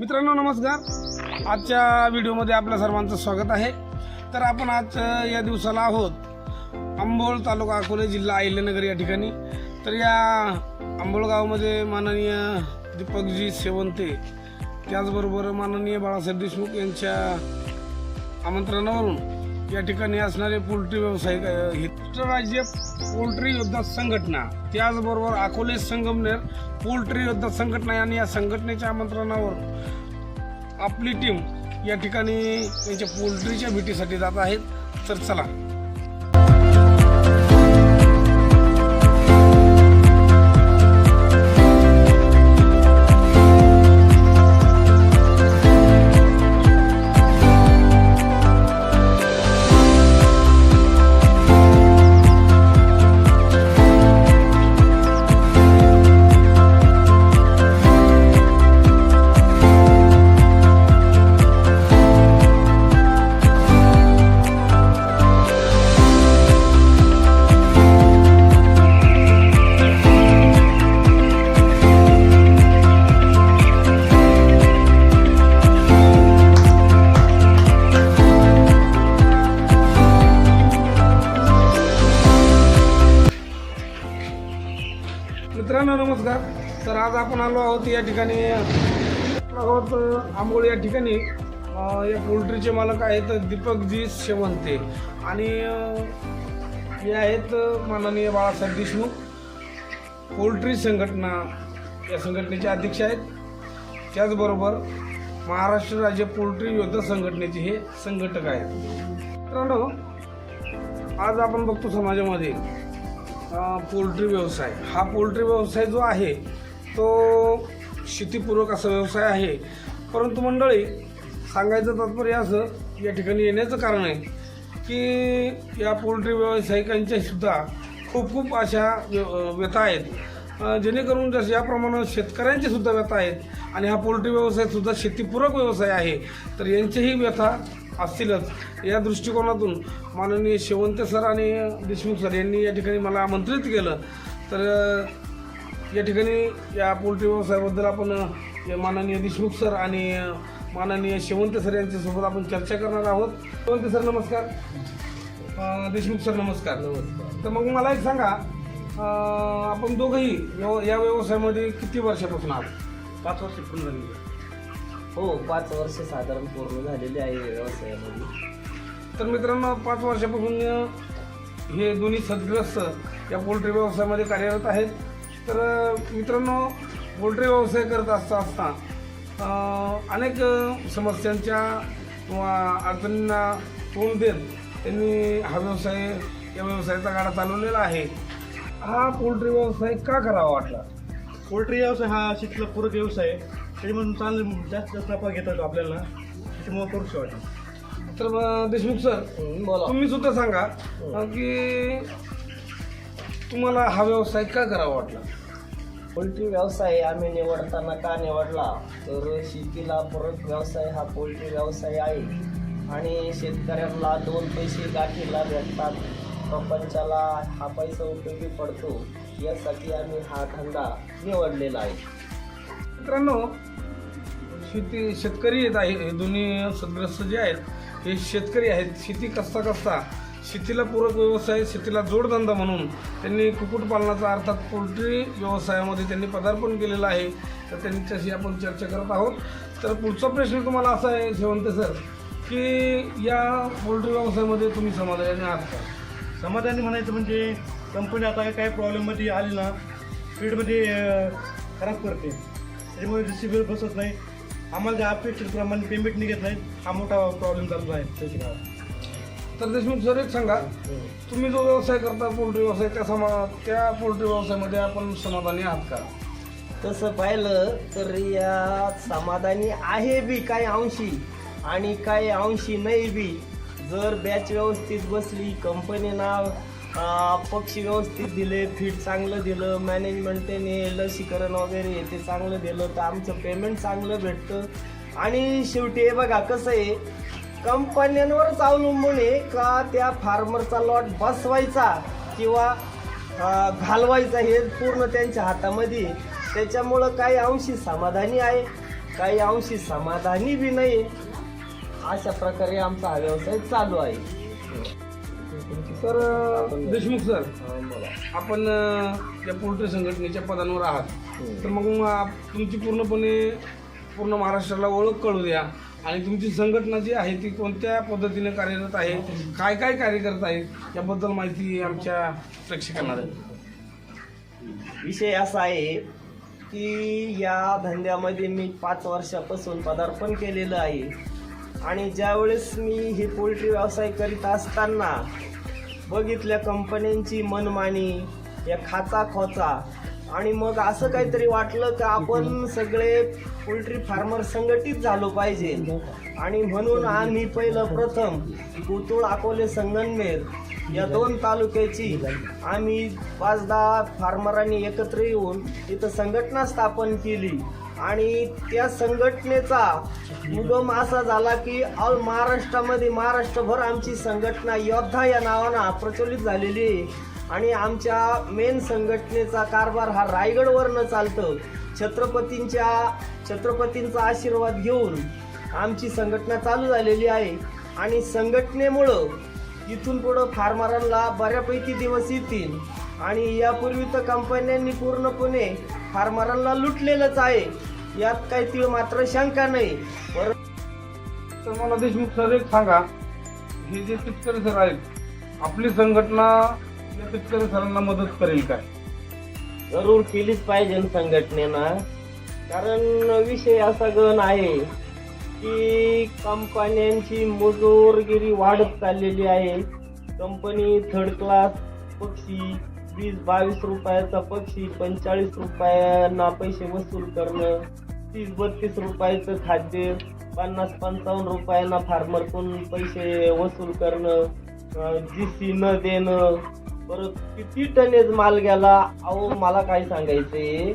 मित्रांनो नमस्कार. आजच्या व्हिडिओमध्ये आपल्या सर्वांचं स्वागत आहे. तर आपण आज या दिवसाला आहोत आंबोळ तालुका अकोले जिल्हा अहिल्यानगर या ठिकाणी. तर या आंबोळ गावामध्ये माननीय दीपकजी सेवंते त्याचबरोबर माननीय बाळासाहेब देशमुख यांच्या आमंत्रणावरून या ठिकाणी असणारे पोल्ट्री व्यावसायिक राज्य पोल्ट्री योद्धा संघटना त्याचबरोबर अकोले संगमनेर पोल्ट्री योद्धा संघटना आणि या संघटनेच्या आमंत्रणावर आपली टीम या ठिकाणी त्यांच्या पोल्ट्रीच्या भेटीसाठी जात आहेत. तर चला नमस्कार. तर आज आपण आलो आहोत या ठिकाणी आहोत आंबोळ या ठिकाणी. या पोल्ट्रीचे मालक आहेत दीपकजी शेवंते. आणि हे आहेत माननीय बाळासाहेब देशमुख. पोल्ट्री संघटना या संघटनेचे अध्यक्ष आहेत. त्याचबरोबर महाराष्ट्र राज्य पोल्ट्री योद्धा संघटनेचे हे संघटक आहेत. मित्रांनो आज आपण बघतो समाजामध्ये पोल्ट्री व्यवसाय. हा पोल्ट्री व्यवसाय जो आहे तो शेतीपूरक असा व्यवसाय आहे. परंतु मंडळी सांगायचं तात्पर्य असं या ठिकाणी येण्याचं कारण आहे की या पोल्ट्री व्यावसायिकांच्यासुद्धा खूप खूप अशा व्य- व्यथा आहेत. जेणेकरून जसं या प्रमाणात सुद्धा व्यथा आहेत आणि हा पोल्ट्री व्यवसायसुद्धा शेतीपूरक व्यवसाय आहे तर यांचीही व्यथा असतीलच. या दृष्टिकोनातून माननीय शेवंत सर आणि देशमुख सर यांनी या ठिकाणी मला आमंत्रित केलं. तर या ठिकाणी या पोल्ट्री व्यवसायाबद्दल आपण माननीय देशमुख सर आणि माननीय शेवंत सर यांच्यासोबत आपण चर्चा करणार आहोत. शेवंत सर नमस्कार. देशमुख सर नमस्कार. तर मग मला एक सांगा आपण दोघंही या व्यवसायामध्ये किती वर्षापासून आहात? पाच वर्ष पूर्ण झाली. हो पाच वर्ष साधारण पूर्ण झालेली आहे व्यवसायामध्ये. तर मित्रांनो पाच वर्षापासून हे दोन्ही सदग्रस्त या पोल्ट्री व्यवसायामध्ये कार्यरत आहेत. तर मित्रांनो पोल्ट्री व्यवसाय करत असता असता अनेक समस्यांच्या किंवा अडचणींना तोंड देत त्यांनी हा व्यवसाय या व्यवसायाचा गाडा चालवलेला आहे. हा पोल्ट्री व्यवसाय का करावा वाटला? पोल्ट्री व्यवसाय हा शेतीला पूरक व्यवसाय आहे. त्याच्यामधून चांगलं जास्त जास्त नफा घेतात आपल्याला. त्याच्यामुळे करूच वाटतं तर अ, देशमुख सर हं, बोला. तुम्ही सुद्धा सांगा अ, की तुम्हाला हा व्यवसाय का करावा वाटला? पोल्ट्री व्यवसाय आम्ही निवडताना का निवडला? तर शेतीला पूरक व्यवसाय हा पोल्ट्री व्यवसाय आहे. आणि शेतकऱ्यांना दोन पैसे गाठीला भेटतात. प्रपंचाला हा पैसा उपयोगी पडतो. यासाठी आम्ही हा धंदा निवडलेला आहे. मित्रांनो शेती शेतकरी येत आहे हे दोन्ही सदग्रस्त जे आहेत हे शेतकरी आहेत. शेती कसता कसता शेतीला पूरक व्यवसाय शेतीला जोडधंदा म्हणून त्यांनी कुक्कुटपालनाचा अर्थात पोल्ट्री व्यवसायामध्ये त्यांनी पदार्पण केलेलं आहे. तर त्यांच्याशी आपण चर्चा करत आहोत. तर पुढचा प्रश्न तुम्हाला असा आहे शेवंत सर की या पोल्ट्री व्यवसायामध्ये तुम्ही समाधानी आहात का? समाधानी म्हणायचं म्हणजे कंपनी आता काय प्रॉब्लेममध्ये आली ना फीडमध्ये खराब करते. त्याच्यामुळे रिसिव्हर बसत नाही. आम्हाला ज्या अपेक्षेप्रमाणे पेमेंट निघत नाही हा मोठा प्रॉब्लेम चालू आहे. गावात. तर देशमुख सर एक सांगा. तुम्ही जो व्यवसाय करता पोल्ट्री व्यवसाय त्या समा त्या पोल्ट्री व्यवसायामध्ये आपण समाधानी आहात का? तसं पाहिलं तर या समाधानी आहे बी काही अंशी आणि काही अंशी नाही बी. जर बॅच व्यवस्थित बसली कंपनीना पक्षी व्यवस्थित दिले फीड चांगलं दिलं मॅनेजमेंट त्याने लसीकरण वगैरे ते चांगलं दिलं तर आमचं पेमेंट चांगलं भेटतं. आणि शेवटी हे बघा कसं आहे कंपन्यांवरच अवलंबून आहे का त्या फार्मरचा लॉट बसवायचा किंवा घालवायचा हे पूर्ण त्यांच्या हातामध्ये त्याच्यामुळं काही अंशी समाधानी आहे काही अंशी समाधानी बी नाही. अशा प्रकारे आमचा हा व्यवसाय चालू आहे. तर देशमुख सर. आपण या पोल्ट्री संघटनेच्या पदांवर आहात. तर मग तुमची पूर्णपणे पूर्ण महाराष्ट्राला ओळख कळू द्या. आणि तुमची संघटना जी आहे ती कोणत्या पद्धतीने कार्यरत आहे? काय काय कार्य करत आहे? याबद्दल माहिती आमच्या प्रेक्षकांना द्या. विषय असा आहे की या धंद्यामध्ये मी पाच वर्षापासून पदार्पण केलेलं आहे. आणि ज्यावेळेस मी ही पोल्ट्री व्यवसाय करीत असताना बघितल्या कंपन्यांची मनमानी या खाचा खोचा. आणि मग असं काहीतरी वाटलं का आपण सगळे पोल्ट्री फार्मर संघटित झालो पाहिजे. आणि म्हणून आम्ही पहिलं प्रथम कोतुळ अकोले संगनमेर या दोन तालुक्याची आम्ही पाच दहा फार्मरांनी एकत्र येऊन इथं संघटना स्थापन केली. आणि त्या संघटनेचा उगम असा झाला की ऑल महाराष्ट्रामध्ये महाराष्ट्रभर आमची संघटना योद्धा या नावानं प्रचलित झालेली आहे. आणि आमच्या मेन संघटनेचा कारभार हा रायगडवरनं चालतं. छत्रपतींच्या छत्रपतींचा आशीर्वाद घेऊन आमची संघटना चालू झालेली आहे. आणि संघटनेमुळं इथून पुढं फार्मरांना बऱ्यापैकी दिवस येतील. आणि यापूर्वी तर कंपन्यांनी पूर्णपणे फार्मरांना लुटलेलंच आहे. यात काही तीळ मात्र शंका नाही. तर मला देशमुख सर एक सांगा. हे जे शेतकरी सर आहेत आपली संघटना या शेतकरी सरांना मदत करेल काय? जरूर केलीच पाहिजे संघटनेनं. कारण विषय असा गण आहे की कंपन्यांची मजूरगिरी वाढत चाललेली आहे. कंपनी थर्ड क्लास पक्षी वीस बावीस रुपयाचा पक्षी पंचेचाळीस रुपयांना पैसे वसूल करणं तीस बत्तीस रुपयाचं खाद्य पन्नास पंचावन्न रुपयांना फार्मरकडून पैसे वसूल करणं जी सी न देणं. परत किती टनेज माल गेला? अहो मला काय सांगायचंय?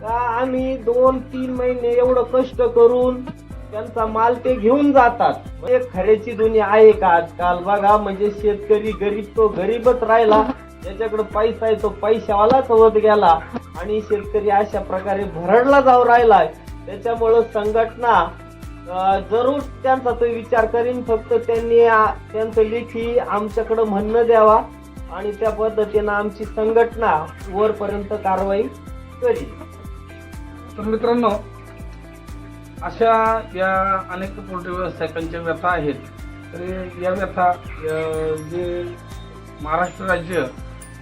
का आम्ही दोन तीन महिने एवढं कष्ट करून त्यांचा माल ते घेऊन जातात? म्हणजे खऱ्याची दुनिया आहे का आजकाल? बघा म्हणजे शेतकरी गरीब तो गरीबच राहिला. ज्याच्याकडे पैसा आहे तो पैशावालाच होत गेला. आणि शेतकरी अशा प्रकारे भरडला जाऊ राहिलाय. त्याच्यामुळं संघटना जरूर त्यांचा तो विचार करीन. फक्त त्यांनी त्यांचं लेखी आमच्याकडं म्हणणं द्यावा. आणि त्या पद्धतीनं आमची संघटना वरपर्यंत कारवाई करील तर मित्रांनो अशा या अनेक पोल्ट्री व्यावसायिकांच्या व्यथा आहेत. तर या व्यथा जे महाराष्ट्र राज्य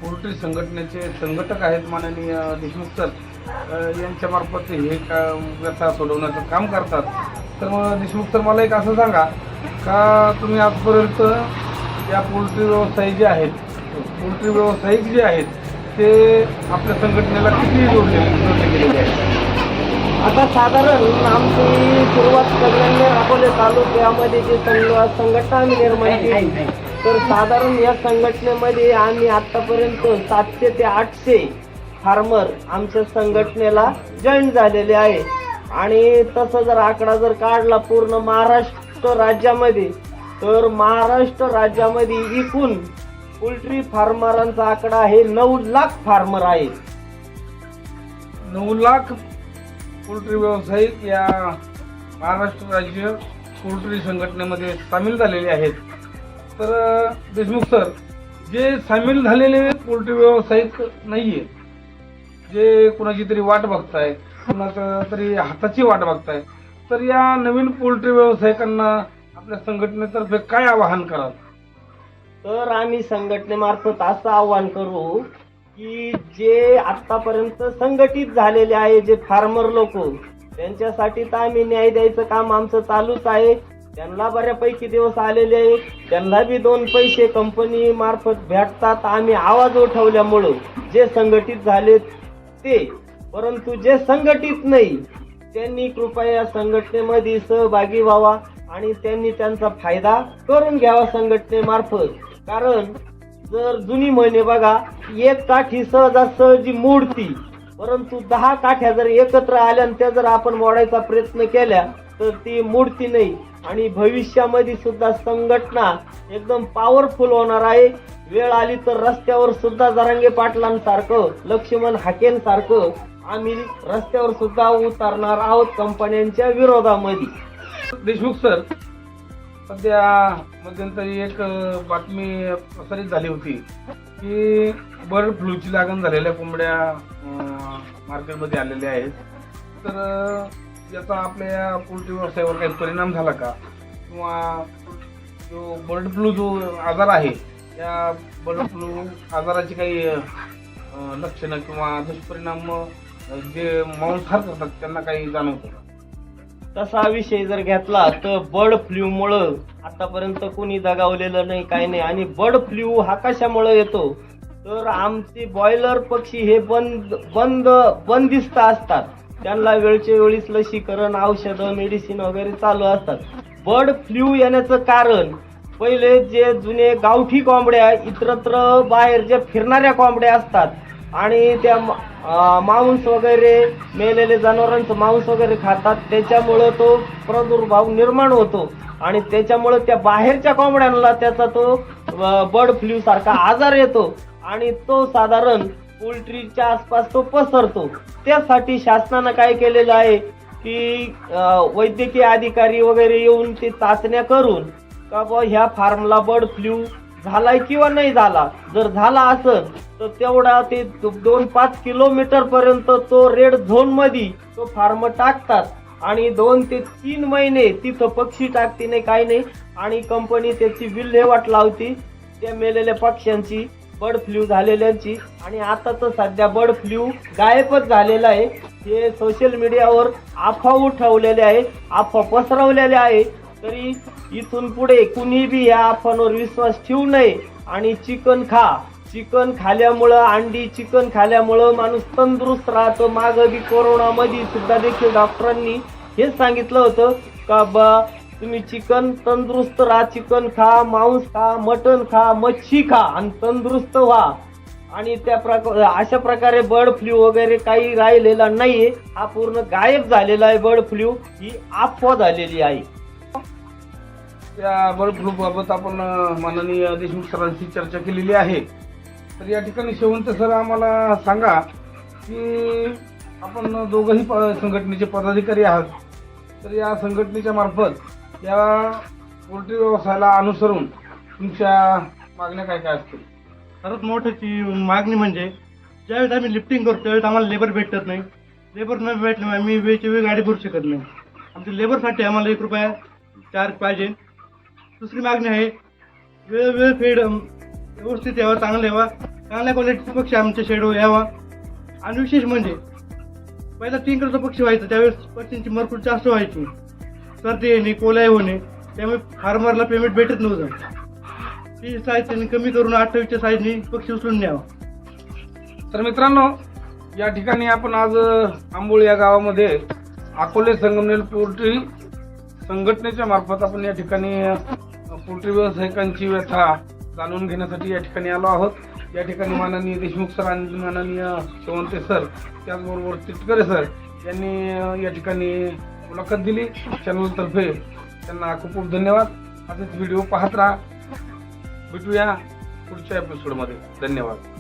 पोल्ट्री संघटनेचे संघटक आहेत माननीय देशमुख सर यांच्यामार्फत हे का व्यथा सोडवण्याचं काम करतात. तर मग देशमुख सर मला एक असं सांगा का तुम्ही आजपर्यंत या पोल्ट्री व्यवसाय जे आहेत पोल्ट्री व्यावसायिक जे आहेत ते आपल्या संघटनेला किती जोडले जोडले गेलेले आहेत? आता साधारण आमची सुरुवात करण्याने अकोले तालुक्यामध्ये जे संघ- संघटना निर्माण केली. तर साधारण या संघटनेमध्ये आम्ही आतापर्यंत सातशे ते आठशे फार्मर आमच्या संघटनेला जॉईन झालेले आहे. आणि तसं जर आकडा जर काढला पूर्ण महाराष्ट्र राज्यामध्ये तर महाराष्ट्र राज्यामध्ये एकूण पोल्ट्री फार्मरांचा आकडा आहे नऊ लाख फार्मर आहे. नऊ लाख पोल्ट्री व्यावसायिक या महाराष्ट्र राज्य पोल्ट्री संघटनेमध्ये सामील झालेले आहेत. तर देशमुख सर जे सामील झालेले पोल्ट्री व्यावसायिक नाहीये जे कुणाची तरी वाट बघताय कुणाचं तरी हाताची वाट बघताय तर या नवीन पोल्ट्री व्यावसायिकांना आपल्या संघटनेतर्फे काय आवाहन कराल? तर आम्ही संघटनेमार्फत असं आवाहन करू की जे आतापर्यंत संघटित झालेले आहे जे फार्मर लोक त्यांच्यासाठी तर आम्ही न्याय द्यायचं काम आमचं चालूच आहे. त्यांना बऱ्यापैकी दिवस आलेले आहे त्यांना बी दोन पैसे कंपनी मार्फत भेटतात. आम्ही आवाज उठवल्यामुळं जे संघटित झाले ते. परंतु जे संघटित नाही त्यांनी कृपया संघटनेमध्ये सहभागी व्हावा आणि त्यांनी त्यांचा फायदा करून घ्यावा संघटनेमार्फत कारण जर जुनी म्हणे बघा एक काठी सहजासहजी मोडती परंतु दहा काठ्या जर एकत्र आल्या आणि त्या जर आपण मोडायचा प्रयत्न केल्या तर ती मूर्ती नाही. आणि भविष्यामध्ये सुद्धा संघटना एकदम पॉवरफुल होणार आहे. वेळ आली तर रस्त्यावर सुद्धा जरांगे पाटलांसारखं लक्ष्मण हाकेंसारखं आम्ही रस्त्यावर सुद्धा उतरणार आहोत कंपन्यांच्या विरोधामध्ये. देशमुख सर सध्या मध्यंतरी एक बातमी प्रसारित झाली होती की बर्ड फ्लूची लागण झालेल्या कोंबड्या मार्केटमध्ये आलेल्या आहेत. तर त्याचा याचा आपल्या पोल्ट्री व्यवसायावर काही परिणाम झाला का? किंवा जो बर्ड फ्लू जो आजार आहे या बर्ड फ्लू आजाराची काही लक्षणं किंवा दुष्परिणाम जे मांसाहार करतात त्यांना काही जाणवतं तसा विषय जर घेतला तर बर्ड फ्ल्यूमुळं आतापर्यंत कोणी दगावलेलं नाही काही नाही. आणि बर्ड फ्लू हा कशामुळे येतो? तर आमचे बॉयलर पक्षी हे बंद बंद बंदिस्त असतात. त्यांना वेळच्या वेळीच लसीकरण औषधं मेडिसिन वगैरे चालू असतात. बर्ड फ्ल्यू येण्याचं कारण पहिले जे जुने गावठी कोंबड्या इतरत्र बाहेर जे फिरणाऱ्या कोंबड्या असतात आणि त्या मांस वगैरे मेलेले जनावरांचं मांस वगैरे खातात त्याच्यामुळं तो प्रादुर्भाव निर्माण होतो. आणि त्याच्यामुळं त्या बाहेरच्या कोंबड्यांना त्याचा तो बर्ड फ्लू सारखा आजार येतो. आणि तो साधारण पोल्ट्रीच्या आसपास तो पसरतो. त्यासाठी शासनानं काय केलेलं आहे की वैद्यकीय अधिकारी वगैरे येऊन ते चाचण्या करून का बुवा ह्या फार्मला बर्ड फ्लू झालाय किंवा नाही झाला. जर झाला असेल तर तेवढा ते दोन पाच किलोमीटर पर्यंत तो रेड झोनमध्ये तो फार्म टाकतात आणि दोन ते तीन महिने तिथं पक्षी टाकते नाही काही नाही. आणि कंपनी त्याची विल्हेवाट लावती त्या मेलेल्या पक्ष्यांची. बर्ड फ्लू झालेल्यांची आणि आता तर सध्या बर्ड फ्लू गायबच झालेला आहे. हे सोशल मीडियावर अफवा उठवलेले आहे अफवा पसरवलेले आहे. तरी इथून पुढे कुणी बी या अफवांवर विश्वास ठेवू नये आणि चिकन खा. चिकन खाल्यामुळं अंडी चिकन खाल्यामुळं माणूस तंदुरुस्त राहतो. मागं बी कोरोनामध्ये सुद्धा देखील डॉक्टरांनी हेच सांगितलं होतं का बा तुम्ही चिकन तंदुरुस्त राहा चिकन खा मांस खा मटन खा मच्छी खा आणि तंदुरुस्त व्हा. आणि त्या प्रकार अशा प्रकारे बर्ड फ्लू वगैरे काही राहिलेला नाही हा पूर्ण गायब झालेला आहे बर्ड फ्लू. ही अफवा झालेली आहे. त्या बर्ड फ्लू बाबत आपण माननीय देशमुख सरांशी चर्चा केलेली आहे. तर या ठिकाणी शेवंत सर आम्हाला सांगा की आपण दोघंही संघटनेचे पदाधिकारी आहात. तर या संघटनेच्या मार्फत या पोल्ट्री व्यवसायाला अनुसरून तुमच्या मागण्या काय काय असतील? सर्वात मोठ्याची मागणी म्हणजे ज्यावेळेस आम्ही लिफ्टिंग करतो त्यावेळेस आम्हाला लेबर भेटत नाही. लेबर न भेटल्यामुळे आम्ही वेळच्या वेळी गाडी भरू शकत नाही. आमच्या लेबरसाठी आम्हाला एक रुपया चार्ज पाहिजे. दुसरी मागणी आहे वेळ वेळ फेड व्यवस्थित यावा चांगलं यावा चांगल्या क्वालिटीचा पक्षी आमच्या शेडो यावा. आणि विशेष म्हणजे पहिला तीन कडचा पक्षी व्हायचा त्यावेळेस पक्षींची मरपूर जास्त व्हायची. सर्दी येणे कोलाय होणे त्यामुळे फार्मरला पेमेंट भेटत नव्हतं. ती साईज त्यांनी कमी करून अठ्ठावीसच्या साईजने पक्षी उचलून न्यावा. तर मित्रांनो या ठिकाणी आपण आज आंबोळ आंबोळी या गावामध्ये अकोले संगमनेर पोल्ट्री संघटनेच्या मार्फत आपण या ठिकाणी पोल्ट्री व्यावसायिकांची व्यथा जाणून घेण्यासाठी या ठिकाणी आलो आहोत. या ठिकाणी माननीय देशमुख सर आणि माननीय सवंते सर त्याचबरोबर तिटकरे सर यांनी या ठिकाणी मुलाखत दिली चॅनलतर्फे त्यांना खूप खूप धन्यवाद. असेच व्हिडिओ पाहत राहा. भेटूया पुढच्या एपिसोडमध्ये धन्यवाद.